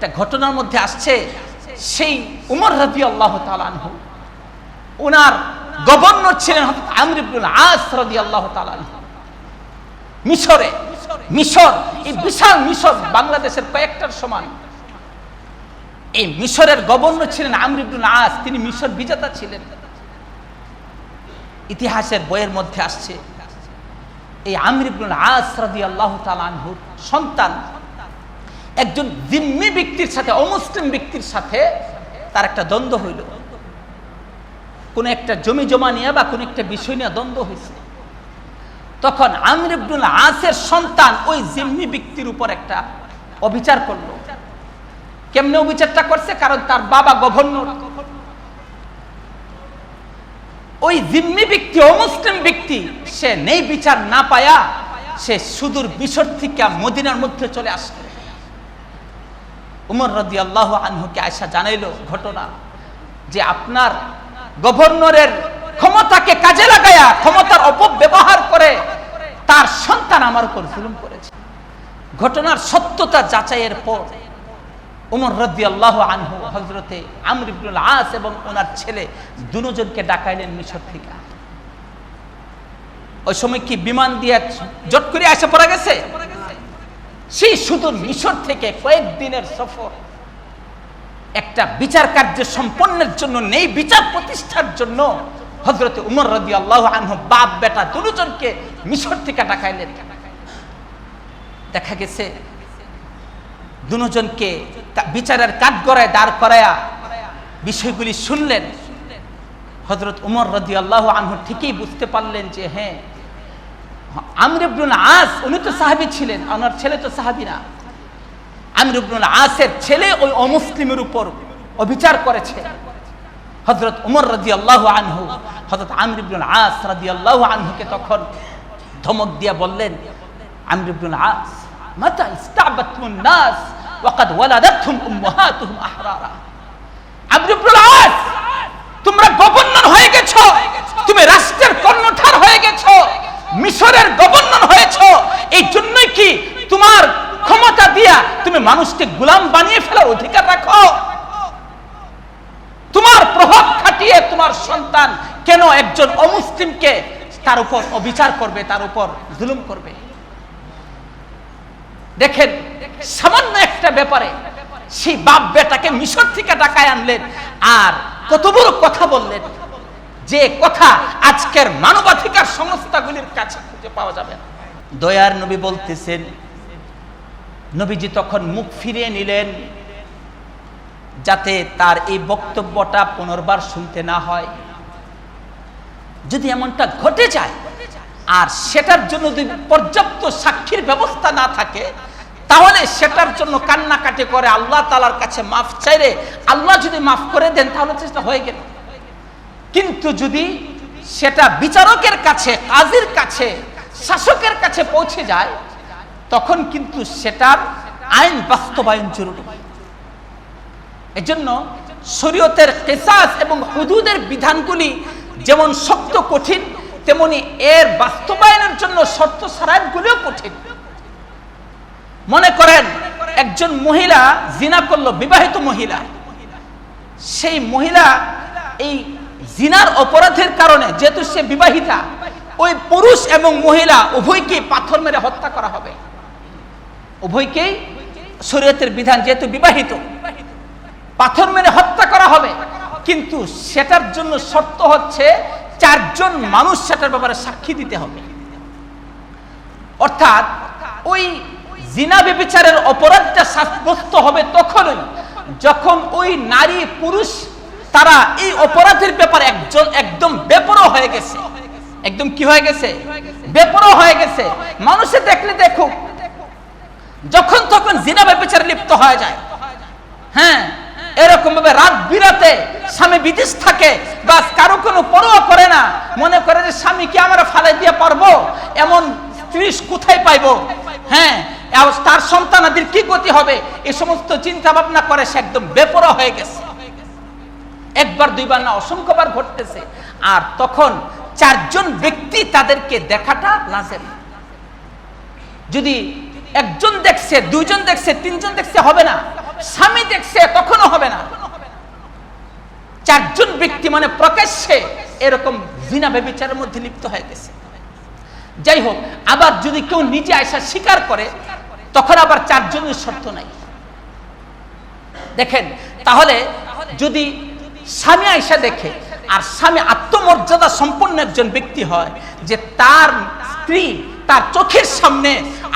একটা ঘটনার মধ্যে আসছে, সেই উমর রাজি আল্লাহ তালানহ ওনার গভর্নর ছিলেন আমর ইবনুল আস রাজি আল্লাহ তালানহ মিশরে, মিশর, এই বিশাল মিশর বাংলাদেশের কয়েকটার সমান। এই মিশরের গভর্নর ছিলেন আমর ইবনুল আস, তিনি মিশর বিজেতা ছিলেন। ইতিহাসের বইয়ের মধ্যে আসছে, এই আমর ইবনুল আস রাদি আল্লাহ তালানহুর সন্তান একজন জিম্মি ব্যক্তির সাথে, অমুসলিম ব্যক্তির সাথে তার একটা দ্বন্দ্ব হইল। কোন একটা জমি জমা নিয়ে বা কোন একটা বিষয় নিয়ে দ্বন্দ্ব হয়েছে। তখন আমর ইবনুল আসের সন্তান ওই জিম্মি ব্যক্তির উপর একটা অবিচার করল। কেমনে অবিচারটা করছে? কারণ তার বাবা গভর্নর। ওই জিম্মি ব্যক্তি, অমুসলিম ব্যক্তি, সে নেই বিচার না পায়া, সে সুদূর বিশর থেকে মদিনার মধ্যে চলে আসলো। উমর রদি আল্লাহ আনহুকে আয়সা জানাইল ঘটনা যে আপনার গভর্নরের ক্ষমতাকে কাজে লাগায়া ক্ষমতার অপব্যবহার করে তার সন্তান আমার উপর জুলুম করেছে। ঘটনার সত্যতা যাচাইয়ের পর উমর রদি আল্লাহ আনহু হজরতে আমর ইবনুল আস এবং ওনার ছেলে দুজনকে ডাকাইলেন মিশর থেকে। ওই সময় কি বিমান দিয়ে জট করে আসে পড়া গেছে? সেই সুদূর মিশর থেকে কয়েকদিনের সফর। একটা বিচার কার্য সম্পন্নের জন্য, নেই বিচার প্রতিষ্ঠার জন্য হজরত উমর রদি আল্লাহ আনহু বাপ, বেটা দুজনকে মিশর থেকে ডাকাইলেন দেখা গেছে দুজনকে বিচারের কাঠ গড়ায় দাঁড় করায়া বিষয়গুলি শুনলেন। হজরত উমর রদি আল্লাহ আনহু ঠিকই বুঝতে পারলেন যে হ্যাঁ আমর ইবনুল আস, উনি তো সাহাবি ছিলেন, ওনার ছেলে তো সাহাবি না। আমরিবনুল আসের ছেলে ওই অমুসলিমের উপর অবিচার করেছে। হজরত উমর রাজি আল্লাহ আনহু হজরত আমর ইবনুল আস রাজি আল্লাহ আনহুকে তখন ধমক দিয়া বললেন, আমর ইবনুল আস, মাতা ইস্তাবাতুন নাস, ওয়াকাদ ওয়ালাদাতহুম উম্মাহাতুহুম আহরারা। আমর আস, তোমরা গভর্নর হয়ে গেছো, তুমি রাষ্ট্রের কর্ণধার হয়ে গেছো মিশরের গভর্নর হয়েছ, এই জন্যই কি তোমার ক্ষমতা দিয়া তুমি মানুষকে গোলাম বানিয়ে ফেলার অধিকার রাখো? তোমার প্রভাব খাটিয়ে তোমার সন্তান কেন একজন অমুসলিমকে তার উপর অবিচার করবে, তার উপর জুলুম করবে? দেখেন, সামান্য একটা ব্যাপারে সেই বাপ বেটাকে মিশর থেকে ডাকায় আনলেন, আর কত বড় কথা বললেন যে কথা আজকের মানবাধিকার সংস্থাগুলির কাছে খুঁজে পাওয়া যাবে না। দয়ার নবী বলতেছেন, নবীজি তখন মুখ ফিরিয়ে নিলেন, যাতে তার এই বক্তব্যটা পুনর্বার শুনতে না হয়। যদি এমনটা ঘটে যায়, আর সেটার জন্য যদি পর্যাপ্ত সাক্ষীর ব্যবস্থা না থাকে, তাহলে সেটার জন্য কান্নাকাটি করে আল্লাহ তালার কাছে মাফ চাইলে আল্লাহ যদি মাফ করে দেন, তাহলে চেষ্টা হয়ে গেল। কিন্তু যদি সেটা বিচারকের কাছে, কাজীর কাছে, শাসকের কাছে পৌঁছে যায়, তখন কিন্তু সেটার আইন বাস্তবায়ন জরুরি। এজন্য শরীয়তের কেসাস এবং হুদুদের বিধানগুলি যেমন শক্ত কঠিন, তেমনি এর বাস্তবায়নের জন্য শর্ত সারায়তগুলিও কঠিন। মনে করেন, একজন মহিলা জিনা করল, বিবাহিত মহিলা। সেই মহিলা এই জিনার অপরাধের কারণে যেহেতু সে বিবাহিতা, ওই পুরুষ এবং মহিলা উভয়কে পাথর মেরে হত্যা করা হবে। উভয়কেই শরীয়তের বিধান যেহেতু বিবাহিত, পাথর মেরে হত্যা করা হবে। কিন্তু সেটার জন্য শর্ত হচ্ছে চারজন মানুষ সেটার ব্যাপারে সাক্ষী দিতে হবে। অর্থাৎ ওই জিনা বিবিচারের অপরাধটা সাব্যস্ত হবে তখনই যখন ওই নারী পুরুষ তারা এই অপরাধের ব্যাপারে একজন একদম বেপরো হয়ে গেছে। একদম কি হয়ে গেছে? বেপরো হয়ে গেছে। মানুষে দেখলে দেখুক, যখন তখন জিনা বেচারে লিপ্ত হয়ে যায়। হ্যাঁ এরকম ভাবে রাত বিরাতে স্বামী বিদেশ থাকে বা কারও কোনো পরোয়া করে না। মনে করে যে, স্বামী কি আমরা ফালাই দিয়ে পারব? এমন স্ত্রী কোথায় পাইবো? হ্যাঁ তার সন্তানাদের কি গতি হবে? এই সমস্ত চিন্তা ভাবনা করে সে একদম বেপরো হয়ে গেছে। একবার, দুইবার না, অসংখ্যবার ঘটতেছে। আর তখন চারজন ব্যক্তি তাদেরকে দেখাটা না যদি একজন দেখছে, দুইজন দেখছে, তিনজন দেখছে, হবে না। স্বামী দেখছে, তখনও হবে না। চারজন ব্যক্তি মানে প্রকাশ্যে এরকম জিনা ব্যবচারের মধ্যে লিপ্ত হয়ে গেছে। যাই হোক, আবার যদি কেউ নিজে আসা স্বীকার করে, তখন আবার চারজনের শর্ত নাই। দেখেন, তাহলে যদি স্বামী আয়সা দেখে, আর স্বামী আত্মমর্যাদা সম্পন্ন একজন ব্যক্তি হয় যে তার স্ত্রী তার চোখের সামনে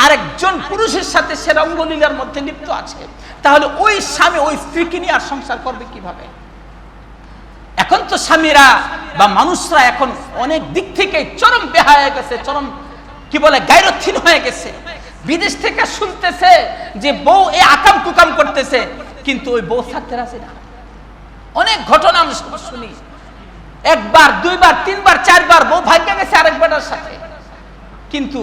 আরেকজন পুরুষের সাথে সে রঙ্গলীলার মধ্যে লিপ্ত আছে। তাহলে ওই স্বামী ওই স্ত্রীকে নিয়ে আর সংসার করবে কীভাবে? এখন তো স্বামীরা বা মানুষরা এখন অনেক দিক থেকে চরম বেহা হয়ে গেছে, চরম কি বলে গাইরথিন হয়ে গেছে। বিদেশ থেকে শুনতেছে যে বউ এ আকাম কুকাম করতেছে, কিন্তু ওই বউ থাকতে রাজি না। অনেক ঘটনা আমি শুনি। একবার, দুইবার, তিনবার, চারবার বউ ভাগ্যে গেছে আরেকবারের সাথে। কিন্তু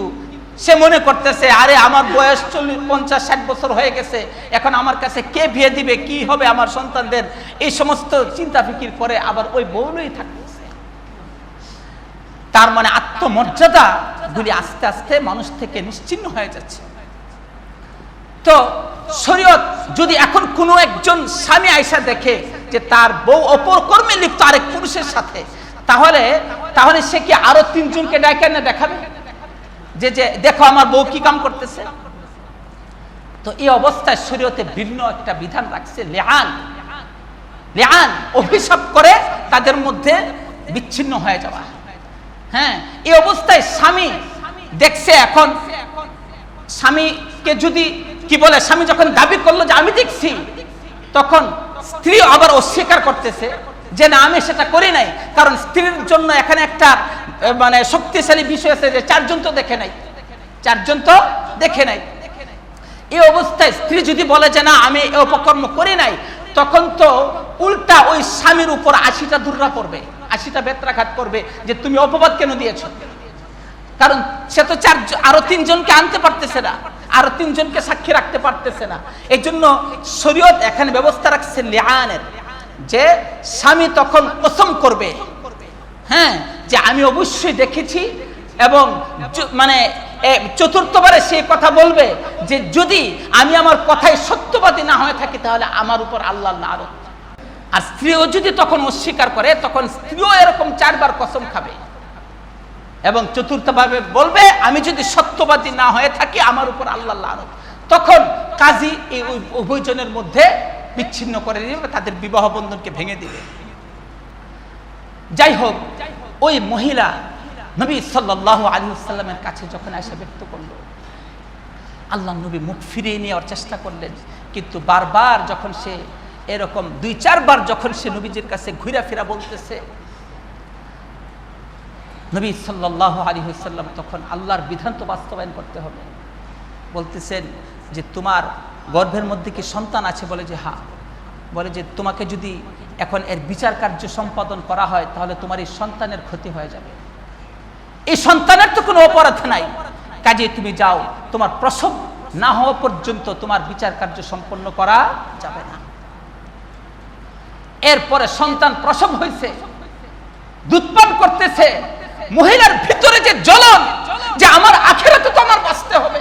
সে মনে করতেছে, আরে আমার বয়স চল্লিশ, পঞ্চাশ, ষাট বছর হয়ে গেছে। এখন আমার কাছে কে বিয়ে দিবে, কি হবে আমার সন্তানদের? এই সমস্ত চিন্তা ফিকির করে আবার ওই বউলই থাকতেছে। তার মানে আত্মমর্যাদা গুলি আস্তে আস্তে মানুষ থেকে নিশ্চিন্ন হয়ে যাচ্ছে। তো শরীয়ত যদি এখন কোনো একজন স্বামী আয়সা দেখে যে তার বউ অপর কর্মে লিপ্ত আরেক পুরুষের সাথে, তাহলে তাহলে সে কি আরও তিনজনকে ডাকে না দেখাবে? যে যে, দেখো আমার বউ কি কাম করতেছে। তো এই অবস্থায় শরীয়তে ভিন্ন একটা বিধান রাখছে লেহান লেহান অভিশাপ করে তাদের মধ্যে বিচ্ছিন্ন হয়ে যাওয়া। হ্যাঁ এই অবস্থায় স্বামী দেখছে এখন, স্বামীকে যদি, কি বলে, স্বামী যখন দাবি করল যে আমি দেখছি, তখন স্ত্রী আবার অস্বীকার করতেছে যে না, আমি সেটা করি নাই। কারণ স্ত্রীর জন্য এখানে একটা মানে শক্তিশালী বিষয় আছে যে চারজন তো দেখে নাই। চারজন তো দেখে নাই। এই অবস্থায় স্ত্রী যদি বলে যে না, আমি অপকর্ম করি নাই, তখন তো উল্টা ওই স্বামীর উপর আশিটা দুর্রা পড়বে, আশিটা বেত্রাঘাত করবে যে তুমি অপবাদ কেন দিয়েছ? কারণ সে তো চার, আরও তিনজনকে আনতে পারতেছে না। আরও তিনজনকে সাক্ষী রাখতে পারতেছে না। এই জন্য শরীয়ত এখানে ব্যবস্থা রাখছে লেহানের যে স্বামী তখন কসম করবে। হ্যাঁ যে আমি অবশ্যই দেখেছি এবং মানে চতুর্থবারে সে কথা বলবে যে যদি আমি আমার কথায় সত্যবাদী না হয়ে থাকি তাহলে আমার উপর আল্লাহ নারদ আর স্ত্রীও যদি তখন অস্বীকার করে, তখন স্ত্রীও এরকম চারবার কসম খাবে। এবং চতুর্থভাবে বলবে, আমি যদি সত্যবাদী না হয়ে থাকি, আমার উপর আল্লাহ আরব তখন কাজী এই উভয়জনের মধ্যে বিচ্ছিন্ন করে দিবে তাদের বিবাহ বন্ধনকে ভেঙে দিবে। যাই হোক, ওই মহিলা নবী সাল্লাহ আলী সাল্লামের কাছে যখন এসে ব্যক্ত করল, আল্লাহ নবী মুখ ফিরিয়ে নেওয়ার চেষ্টা করলেন। কিন্তু বারবার যখন সে এরকম দুই, চারবার যখন সে নবীজির কাছে ঘুরা ফিরা বলতেছে নবী সাল্লাহ আলী সাল্লাম তখন আল্লাহর বিধান তো বাস্তবায়ন করতে হবে। বলতেছেন যে, তোমার গর্ভের মধ্যে কি সন্তান আছে? বলে যে হা বলে যে, তোমাকে যদি এখন এর বিচার কার্য সম্পাদন করা হয়, তাহলে তোমার এই সন্তানের ক্ষতি হয়ে যাবে। এই সন্তানের তো কোনো অপরাধ নাই। কাজে তুমি যাও, তোমার প্রসব না হওয়া পর্যন্ত তোমার বিচার কার্য সম্পন্ন করা যাবে না। এরপরে সন্তান প্রসব হয়েছে দুধপান করতেছে মহিলার ভিতরে যে জ্বলন, যে আমার আখেরাতে তো আমার বাঁচতে হবে,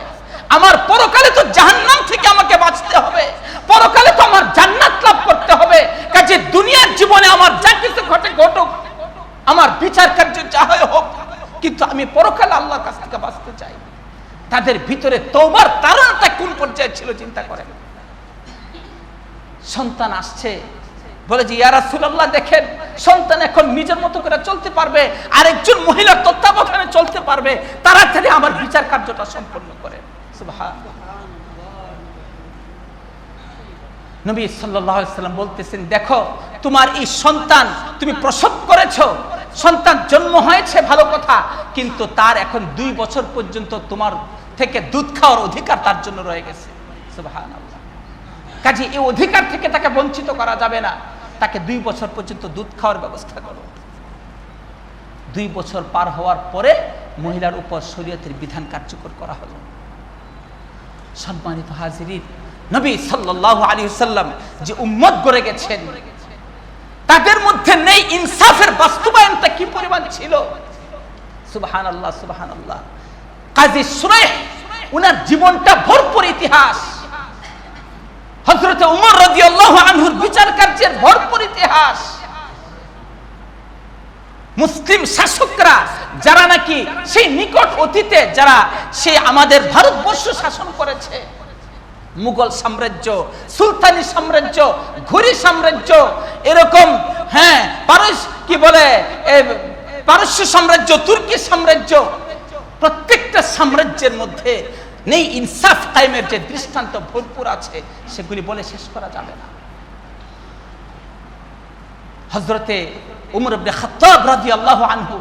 আমার পরকালে তো জাহান্নাম থেকে আমাকে বাঁচতে হবে, পরকালে তো আমার জান্নাত লাভ করতে হবে, কাজে দুনিয়ার জীবনে আমার যা কিছু ঘটে ঘটুক, আমার বিচার কার্য যা হয় হোক, কিন্তু আমি পরকালে আল্লাহর কাছ থেকে বাঁচতে চাই। তাদের ভিতরে তোবার তারণটা কোন পর্যায়ে ছিল চিন্তা করেন। সন্তান আসছে, বলে যে ইয়ারা সুল্লাহ দেখেন সন্তান এখন নিজের মতো করে চলতে পারবে, আরেকজন মহিলার তত্ত্বাবধানে চলতে পারবে তাড়াতাড়ি আমার বিচার কার্যটা সম্পন্ন করে। নবী সাল্লাম বলতেছেন, দেখো, তোমার এই সন্তান তুমি প্রসব করেছ, সন্তান জন্ম হয়েছে, ভালো কথা, কিন্তু তার এখন দুই বছর পর্যন্ত তোমার থেকে দুধ খাওয়ার অধিকার তার জন্য রয়ে গেছে। কাজে এই অধিকার থেকে তাকে বঞ্চিত করা যাবে না। তাকে দুই বছর পর্যন্ত দুধ খাওয়ার ব্যবস্থা করো। দুই বছর পার হওয়ার পরে মহিলার উপর শরীয়তের বিধান কার্যকর করা হলো। সম্মানিত হাজির নবী সাল্লাহ আলী সাল্লাম যে উম্মত গড়ে গেছেন, তাদের মধ্যে নেই ইনসাফের বাস্তবায়নটা কি পরিমাণ ছিল? সুবাহান আল্লাহ সুবাহান আল্লাহ কাজী সুরে উনার জীবনটা ভরপুর ইতিহাস। হজরতে উমর রাজি আল্লাহ আনহুর বিচার কার্যের ভরপুর ইতিহাস। মুসলিম শাসকরা যারা নাকি সেই নিকট অতীতে যারা সেই আমাদের ভারতবর্ষ শাসন করেছে, মুঘল সাম্রাজ্য, সুলতানি সাম্রাজ্য, ঘুরি সাম্রাজ্য, এরকম হ্যাঁ পারস, কি বলে পারস্য সাম্রাজ্য, তুর্কি সাম্রাজ্য, প্রত্যেকটা সাম্রাজ্যের মধ্যে নেই, ইনসাফ কায়েমের যে দৃষ্টান্ত ভরপুর আছে, সেগুলি বলে শেষ করা যাবে না। হজরতে উমর ইবনে খাত্তাব রাদিয়াল্লাহু আনহু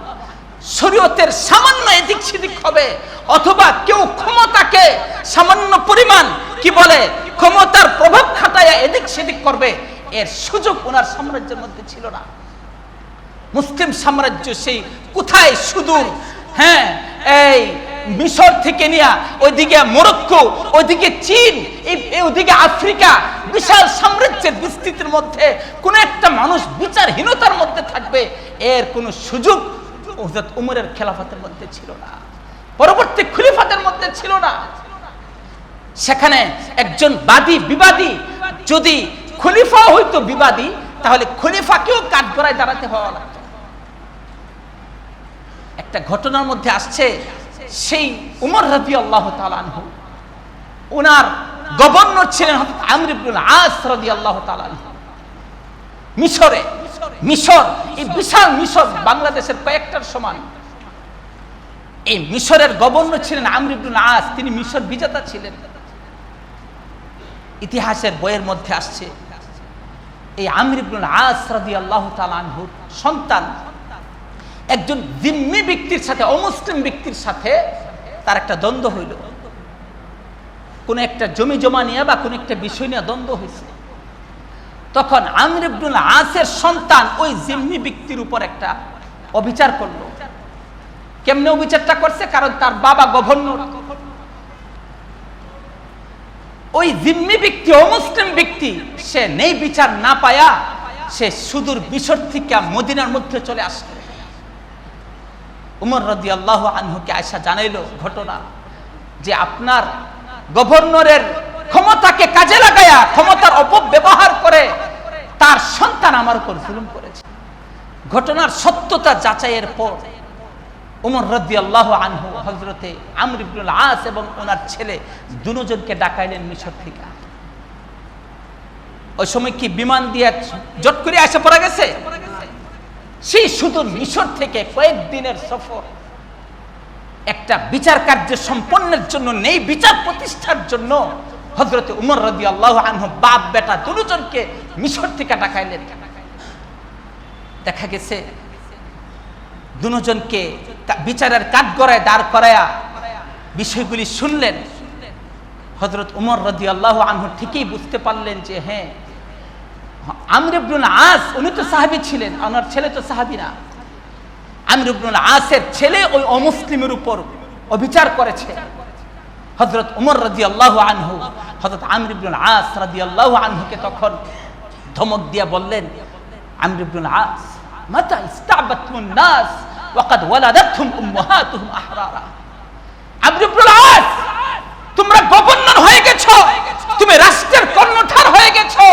শরীয়তের সামান্য এদিক সেদিক হবে, অথবা কেউ ক্ষমতাকে সামান্য পরিমাণ, কি বলে, ক্ষমতার প্রভাব খাটায় এদিক সেদিক করবে, এর সুযোগ ওনার সাম্রাজ্যের মধ্যে ছিল না। মুসলিম সাম্রাজ্য সেই কোথায় সুদূর হ্যাঁ এই মিশর থেকে নিয়ে ওইদিকে মরক্কো, ওইদিকে চীন ওইদিকে আফ্রিকা, বিশাল সাম্রাজ্যের বিস্তৃতির মধ্যে কোন একটা মানুষ বিচারহীনতার মধ্যে থাকবে, এর কোনো সুযোগ হযরত উমরের খেলাফতের মধ্যে ছিল না, পরবর্তী খলিফাতের মধ্যে ছিল না। সেখানে একজন বাদী বিবাদী, যদি খলিফা হইতো বিবাদী, তাহলে খলিফাকেও কাঠগড়ায় দাঁড়াতে হওয়া একটা ঘটনার মধ্যে আসছে সেই উমর রাজি আল্লাহ তালানহু ওনার গভর্নর ছিলেন হযরত আমর ইবনুল আস রাজি আল্লাহ তালানহু মিশরে, মিশর, এই বিশাল মিশর বাংলাদেশের কয়েকটার সমান। এই মিশরের গভর্নর ছিলেন আমর ইবনুল আস, তিনি মিশর বিজেতা ছিলেন। ইতিহাসের বইয়ের মধ্যে আসছে, এই আমর ইবনুল আস রাদিয়াল্লাহু তাআলা আনহুর সন্তান একজন জিম্মি ব্যক্তির সাথে, অমুসলিম ব্যক্তির সাথে তার একটা দ্বন্দ্ব হইল। কোন একটা জমি জমা নিয়ে বা কোন একটা বিষয় নিয়ে দ্বন্দ্ব হয়েছে তখন আমর ইবনুল আসের সন্তান ওই জিম্মি ব্যক্তির উপর একটা অবিচার করল। কেমনে অবিচারটা করছে? কারণ তার বাবা গভর্নর। ওই জিম্মি ব্যক্তি, অমুসলিম ব্যক্তি, সে নেই বিচার না পায়া সে সুদূর মিশর থেকে মদিনার মধ্যে চলে আসলো। উমর রদি আল্লাহ আনহুকে আয়সা জানাইলো ঘটনা যে আপনার গভর্নরের ক্ষমতাকে কাজে লাগায়া ক্ষমতার অপব্যবহার করে তার সন্তান আমার উপর জুলুম করেছে। ঘটনার সত্যতা যাচাইয়ের পর উমর রদি আল্লাহ আনহু হজরতে আমর ইবনুল আস এবং ওনার ছেলে দুজনকে ডাকাইলেন মিশর থেকে। ওই সময় কি বিমান দিয়ে জট করে আসে পড়া গেছে? সেই শুধু মিশর থেকে কয়েকদিনের সফর। একটা বিচার কার্য সম্পন্নের জন্য, নেই বিচার প্রতিষ্ঠার জন্য হজরতে উমর রদি আল্লাহ আনহু বাপ বেটা দুজনকে মিশর থেকে ডাকাইলেন। দেখা গেছে দুজনকে বিচারের কাঠগড়ায় দাঁড় করায়া বিষয়গুলি শুনলেন। হজরত উমর রদি আল্লাহ আনহু ঠিকই বুঝতে পারলেন যে হ্যাঁ আমর ইবনুল আস, উনি তো সাহাবী ছিলেন ওনার ছেলে তো সাহাবী না। আমরিবনুল আসের ছেলে ওই অমুসলিমের উপর অবিচার করেছে। হজরত উমর রাজি আল্লাহ আনহু হজরত আমর ইবনুল আস রাজি আল্লাহ আনহুকে তখন ধমক দিয়া বললেন, আমর ইবনুল আস, মাতা ইস্তাবাতুন নাস, ওয়াকাদ ওয়ালাদাতহুম উম্মাহাতুহুম আহরারা আমর ইবনুল আস তোমরা গভর্নর হয়ে গেছো তুমি রাষ্ট্রের কর্ণধার হয়ে গেছো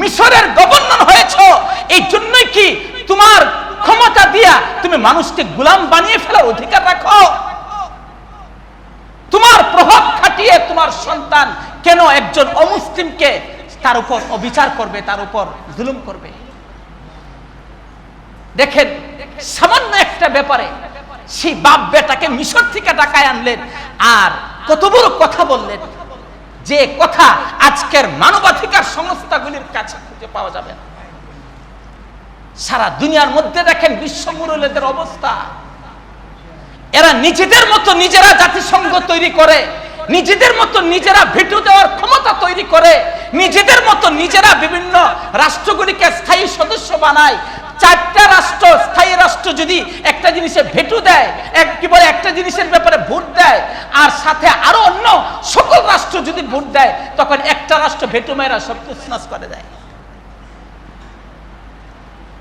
মিশরের গভর্নর হয়েছো এই জন্যই কি তোমার ক্ষমতা দিয়া তুমি মানুষকে গোলাম বানিয়ে ফেলার অধিকার রাখো। তোমার প্রভাব খাটিয়ে তোমার সন্তান কেন একজন অমুসলিমকে তার উপর অবিচার করবে, তার উপর জুলুম করবে? দেখেন, সামান্য একটা ব্যাপারে সেই বাপ বেটাকে মিশর থেকে ডাকায় আনলেন আর কত বড় কথা বললেন যে কথা আজকের মানবাধিকার সংস্থাগুলির কাছে খুঁজে পাওয়া যাবে না। সারা দুনিয়ার মধ্যে দেখেন বিশ্ব মুরলেদের অবস্থা। এরা নিজেদের মতো নিজেরা জাতিসংঘ তৈরি করে, নিজেদের মতো নিজেরা ভেটো দেওয়ার ক্ষমতা তৈরি করে, নিজেদের মতো নিজেরা বিভিন্ন রাষ্ট্রগুলিকে স্থায়ী সদস্য বানায়। চারটা রাষ্ট্র, স্থায়ী রাষ্ট্র যদি একটা জিনিসে ভেটু দেয়, এক কি বলে একটা জিনিসের ব্যাপারে ভোট দেয়, আর সাথে আরও অন্য সকল রাষ্ট্র যদি ভোট দেয়, তখন একটা রাষ্ট্র ভেটু মেয়েরা সব করে দেয়।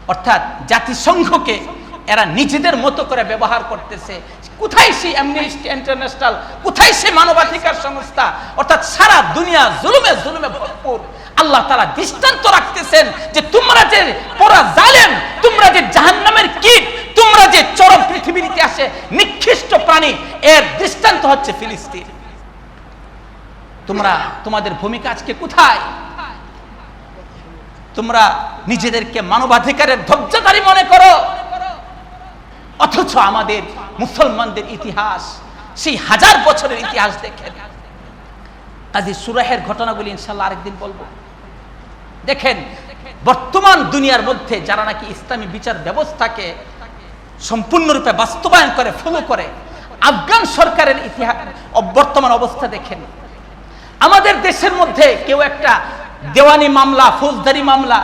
অর্থাৎ জাতিসংঘকে এরা নিজেদের মতো করে ব্যবহার করতেছে। কোথায় সেই অ্যামনেস্টি ইন্টারন্যাশনাল কোথায় সেই মানবাধিকার সংস্থা? অর্থাৎ সারা দুনিয়া জুলুমে জুলুমে ভরপুর। আল্লাহ তারা দৃষ্টান্ত রাখতেছেন যে তোমরা যে পরা জালেম, তোমরা যে জাহান্নামের কীট, তোমরা যে চরম পৃথিবীর ইতিহাসে নিকৃষ্ট প্রাণী, এর দৃষ্টান্ত হচ্ছে ফিলিস্তিন। তোমরা, তোমাদের ভূমিকা আজকে কোথায়? তোমরা নিজেদেরকে মানবাধিকারের ধৈর্যধারী মনে করো। অথচ আমাদের মুসলমানদের ইতিহাস সেই হাজার বছরের ইতিহাস দেখেন। কাজী সুরাহের ঘটনাগুলি ইনশাল্লাহ আরেকদিন বলব। দেখেন, বর্তমান দুনিয়ার মধ্যে যারা নাকি ইসলামী বিচার ব্যবস্থাকে সম্পূর্ণরূপে বাস্তবায়ন করে ফলো করে, আফগান সরকারের ইতিহাস, বর্তমান অবস্থা দেখেন। আমাদের দেশের মধ্যে কেউ একটা দেওয়ানি মামলা, ফৌজদারি মামলা,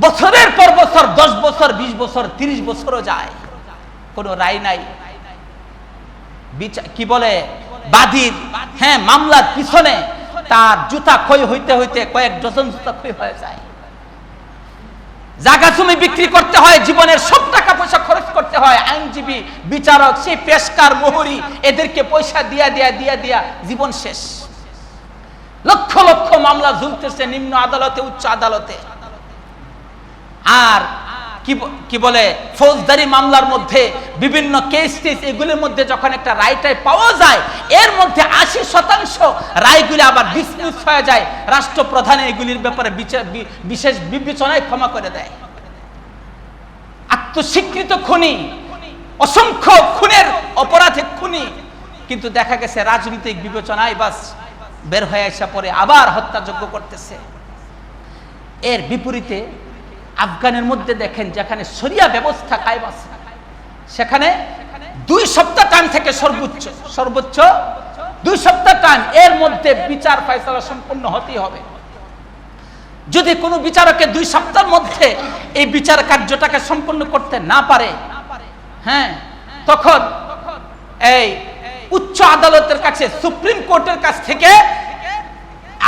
বছরের পর বছর, দশ বছর, বিশ বছর, তিরিশ বছরও যায়। কোনো রায় নাই। কি বলে? বাদীর। হ্যাঁ মামলার পিছনে তার জুতা ক্ষয় হইতে হইতে কয়েক ডজন জুতা ক্ষয় হয়ে যায়। জায়গা জমি বিক্রি করতে হয়, জীবনের সব টাকা পয়সা খরচ করতে হয়। আইনজীবী, বিচারক, সেই পেশকার, মোহরি, এদেরকে পয়সা দিয়া দিয়া দিয়া দিয়া জীবন শেষ। লক্ষ লক্ষ মামলা ঝুলতেছে নিম্ন আদালতে, উচ্চ আদালতে। আর কি বলে, ফৌজদারি মামলার মধ্যে বিভিন্ন কেস টেস, এগুলির মধ্যে যখন একটা রায়টাই পাওয়া যায়, এর মধ্যে আশি শতাংশ রায়গুলি আবার ডিসমিস হয়ে যায়। রাষ্ট্রপ্রধান এগুলির ব্যাপারে বিশেষ বিবেচনায় ক্ষমা করে দেয়। আত্মস্বীকৃত খুনি, অসংখ্য খুনের অপরাধে খুনি। কিন্তু দেখা গেছে রাজনৈতিক বিবেচনায় বাস বের হয়ে আসা পরে আবার হত্যাযোগ্য করতেছে। এর বিপরীতে আফগানের মধ্যে দেখেন যেখানে সরিয়া ব্যবস্থা কায়েম আছে, সেখানে দুই সপ্তাহ টাইম থেকে সর্বোচ্চ সর্বোচ্চ দুই সপ্তাহ টাইম এর মধ্যে বিচার ফয়সলা সম্পূর্ণ হতেই হবে। যদি কোনো বিচারকে দুই সপ্তাহের মধ্যে এই বিচার কার্যটাকে সম্পন্ন করতে না পারে হ্যাঁ তখন এই উচ্চ আদালতের কাছে, সুপ্রিম কোর্টের কাছ থেকে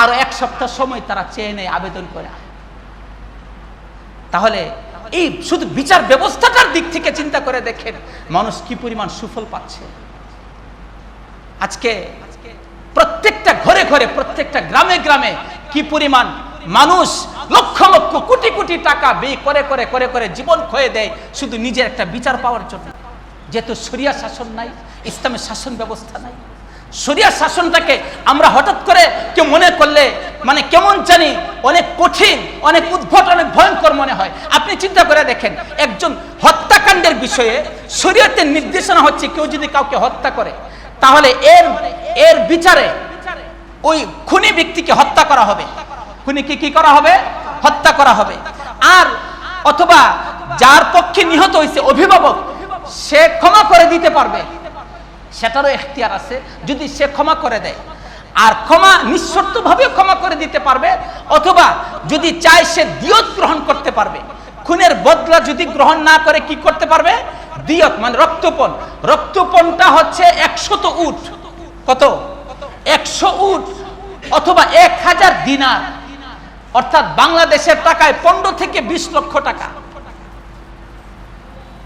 আরও এক সপ্তাহ সময় তারা চেয়ে নেয়, আবেদন করে। তাহলে এই শুধু বিচার ব্যবস্থাটার দিক থেকে চিন্তা করে দেখেন, মানুষ কি পরিমাণ সুফল পাচ্ছে। আজকে প্রত্যেকটা ঘরে ঘরে, প্রত্যেকটা গ্রামে গ্রামে কি পরিমাণ মানুষ লক্ষ লক্ষ কোটি কোটি টাকা ব্যয় করে করে করে করে জীবন খয়ে দেয়, শুধু নিজের একটা বিচার পাওয়ার জন্য। যেহেতু সরিয়া শাসন নাই ইসলামের শাসন ব্যবস্থা নাই। সরিয়া শাসনটাকে আমরা হঠাৎ করে কেউ মনে করলে মানে কেমন জানি অনেক কঠিন, অনেক উদ্ভট, অনেক ভয়ঙ্কর মনে হয়। আপনি চিন্তা করে দেখেন, একজন হত্যাকাণ্ডের বিষয়ে শরীয়তের নির্দেশনা হচ্ছে কেউ যদি কাউকে হত্যা করে, তাহলে এর এর বিচারে ওই খুনি ব্যক্তিকে হত্যা করা হবে। খুনিকে কি করা হবে? হত্যা করা হবে। আর অথবা যার পক্ষে নিহত হয়েছে অভিভাবক সে ক্ষমা করে দিতে পারবে। সেটারও এখতিয়ার আছে। যদি সে ক্ষমা করে দেয়, আর ক্ষমা নিঃশর্তভাবে ক্ষমা করে দিতে পারবে, অথবা যদি চায় সে দিয়ত গ্রহণ করতে পারবে, খুনের বদলা যদি গ্রহণ না করে কি করতে পারবে? দিয়ত মানে রক্তপণ। রক্তপণটা হচ্ছে একশত উট। কত? একশো উট অথবা এক হাজার দিনার। অর্থাৎ বাংলাদেশের টাকায় পনেরো থেকে বিশ লক্ষ টাকা।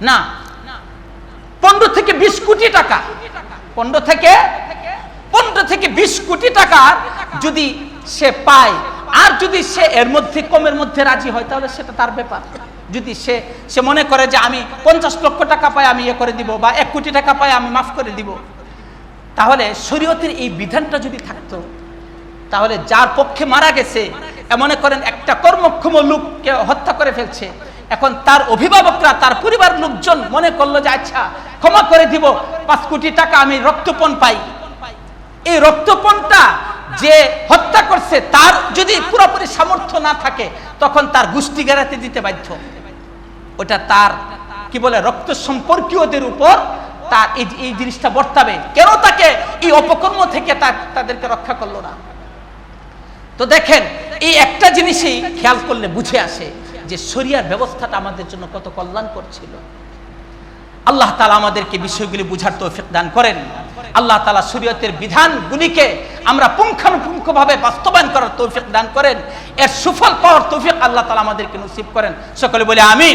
না বিশ কোটি টাকা। পনেরো থেকে পনেরো থেকে বিশ কোটি টাকা যদি সে পায়, আর যদি সে এর মধ্যে কমের মধ্যে রাজি হয়, তাহলে সেটা তার ব্যাপার। যদি সে সে মনে করে যে আমি পঞ্চাশ লক্ষ টাকা পাই, আমি ইয়ে করে দিব, বা এক কোটি টাকা পাই, আমি মাফ করে দিব। তাহলে শরীয়তের এই বিধানটা যদি থাকতো, তাহলে যার পক্ষে মারা গেছে মনে করেন একটা কর্মক্ষম লোককে হত্যা করে ফেলছে এখন তার অভিভাবকরা, তার পরিবার লোকজন মনে করল যে আচ্ছা ক্ষমা করে দিব, পাঁচ কোটি টাকা আমি রক্তপণ পাই। এই রক্তপণটা যে হত্যা করছে, তার যদি পুরোপুরি সামর্থ্য না থাকে, তখন তার গোষ্ঠী গেরাতে দিতে বাধ্য। ওটা তার, কি বলে, রক্ত সম্পর্কীয়দের উপর তার এই এই জিনিসটা বর্তাবে। কেন তাকে এই অপকর্ম থেকে তার, তাদেরকে রক্ষা করল না? তো দেখেন, এই একটা জিনিসই খেয়াল করলে বুঝে আসে। যে শরিয়ার ব্যবস্থাটা আমাদের জন্য কত কল্যাণ করছিল আল্লাহ তালা আমাদেরকে বিষয়গুলি বুঝার তৌফিক দান করেন। আল্লাহ তালা শরীয়তের বিধানগুলিকে আমরা পুঙ্খানুপুঙ্খভাবে বাস্তবায়ন করার তৌফিক দান করেন। এর সুফল পাওয়ার তৌফিক আল্লাহ তালা আমাদেরকে নসিব করেন। সকলে বলে আমিন।